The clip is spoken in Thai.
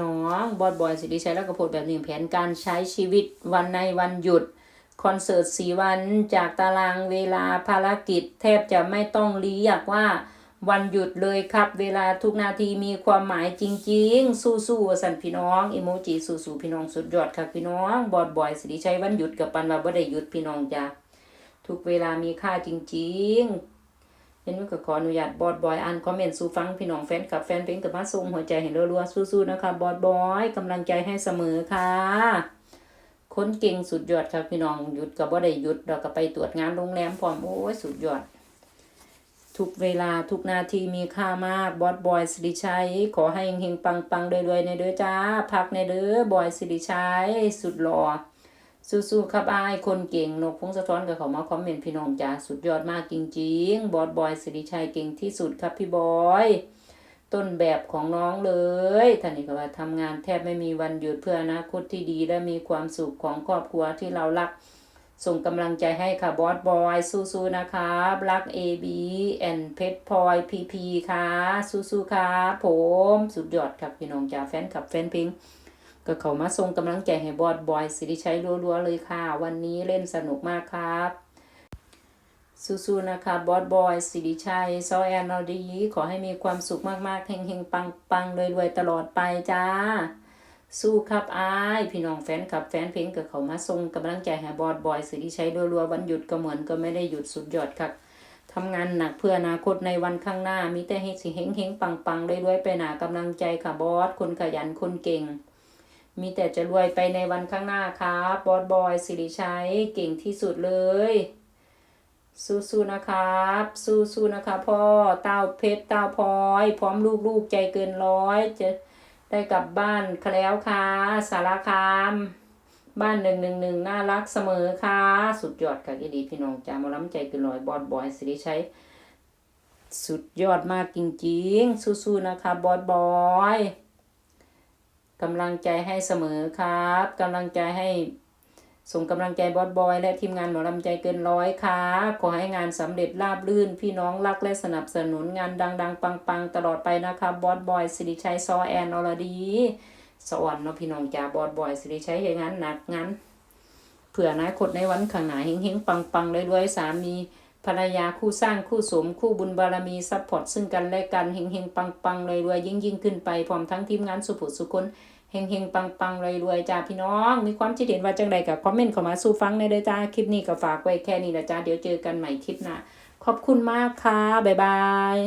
น้องบอดบอยสิริชัยแล้วก็โพดแบบหนึ่งแผนการใช้ชีวิตวันในวันหยุด คอนเสิร์ตสี่วันจากตารางเวลาภารกิจ แทบจะไม่ต้องเรียกว่าวันหยุดเลยครับ เวลาทุกนาทีมีความหมายจริง ๆ สู้ๆสันพี่น้องอิโมจิสู้ๆพี่น้องสุดยอดครับพี่น้อง บอดบอยสิริชัยวันหยุดกับปันว่าบ่ได้หยุดพี่น้องจ้าทุกเวลามีค่าจริง ๆ เห็นว่าก็ขออนุญาตบอดบอยอ่านคอมเมนต์สู่ฟังพี่น้องแฟนกับแฟนเพลงกับมาส่งหัวใจเห็นรัวๆสู้ๆนะคะ บอดบอยกำลังใจให้เสมอค่ะคนเก่งสุดยอดครับพี่น้องหยุดก็บ่ได้หยุดเราก็ไปตรวจงานโรงแรมพร้อมโอ้ยสุดยอด ทุกเวลาทุกนาทีมีค่ามากบอสบอยสิริชัย ขอให้เฮงๆปังๆรวยๆในเด้อจ้าพักในเด้อบอยสิริชัย สุดหล่อ สู้ๆครับอายคนเก่งนกพงศธรกับเขามาคอมเมนต์พี่น้องจ้าสุดยอดมากจริง ๆ บอสบอยสิริชัยเก่งที่สุดครับพี่บอย ต้นแบบของน้องเลยท่านนี้ก็ว่าทำงานแทบไม่มีวันหยุดเพื่ออนาคตที่ดีและมีความสุขของครอบครัวที่เรารัก ส่งกำลังใจให้ค่ะบอสบอยสู้ๆนะครับรัก AB and เพชรพลอยพีพีค่ะสู้ๆครับผมสุดยอดครับพี่น้องจ้าแฟนคลับแฟนเพลง ก็เขามาส่งกำลังใจให้บอสบอยสิริชัยรัวๆเลยค่ะ วันนี้เล่นสนุกมากครับสู้ๆนะคะบอสบอยสิริชัยซอแอนนอดีขอให้มีความสุขมากๆเฮงๆ ปังๆรวยๆตลอดไปจ้า สู้ครับอายพี่น้องแฟนคลับแฟนเพลงกับเขามาส่งกำลังใจให้บอสบอยสิริชัยรัวๆวันหยุดก็เหมือนก็ไม่ได้หยุดสุดยอดครับทำงานหนักเพื่ออนาคตในวันข้างหน้ามีแต่ให้สิเฮงๆปังๆรวยๆไปหนากำลังใจค่ะบอสคนขยันคนเก่ง มีแต่จะรวยไปในวันข้างหน้าครับบอสบอยสิริชัยเก่งที่สุดเลย สู้ๆนะครับ สู้ๆนะคะพ่อเต้าเพชรเต้าพลอย พร้อมลูกๆใจเกินร้อยจะได้กลับบ้านคแล้วค่ะสารคาม บ้านหนึ่งหนึ่งหนึ่งน่ารักเสมอค่ะ สุดยอดค่ะดีพี่น้องจ้ามาล้ำใจเกินร้อยบอดบอยสิริชัยสุดยอดมากจริงๆ สู้ๆนะคะบอดบอย กำลังใจให้เสมอครับกำลังใจให้ส่งกำลังใจบอสบอย และทีมงานหมอลำใจเกินร้อยค่ะขอให้งานสำเร็จราบรื่น พี่น้องรักและสนับสนุนงานดัง ๆ ปัง ๆ ตลอดไปนะคะบอสบอยสิริชัยซอแอนอรดีสวรรค์เนาะพี่น้องจ้าบอสบอยสิริชัยให้งานหนักงานเผื่อนาคตในวันข้างหน้าเฮงๆปังๆรวยๆสามี ภรรยาคู่สร้างคู่สมคู่บุญบารมีซัพพอร์ตซึ่งกันและกันเฮงเฮงปังปังรวยรวยยิ่งยิ่งขึ้นไปพร้อมทั้งทีมงานสุผุสุคนเฮงเฮงปังปังรวยรวยจ้าพี่น้อง มีความคิดเห็นว่าจังใดกับคอมเมนต์เข้ามาสู่ฟังในเด้จ้าคลิปนี้ก็ฝากไว้แค่นี้ละจ้าเดี๋ยวเจอกันใหม่คลิปหน้าขอบคุณมากค่ะบ๊ายบาย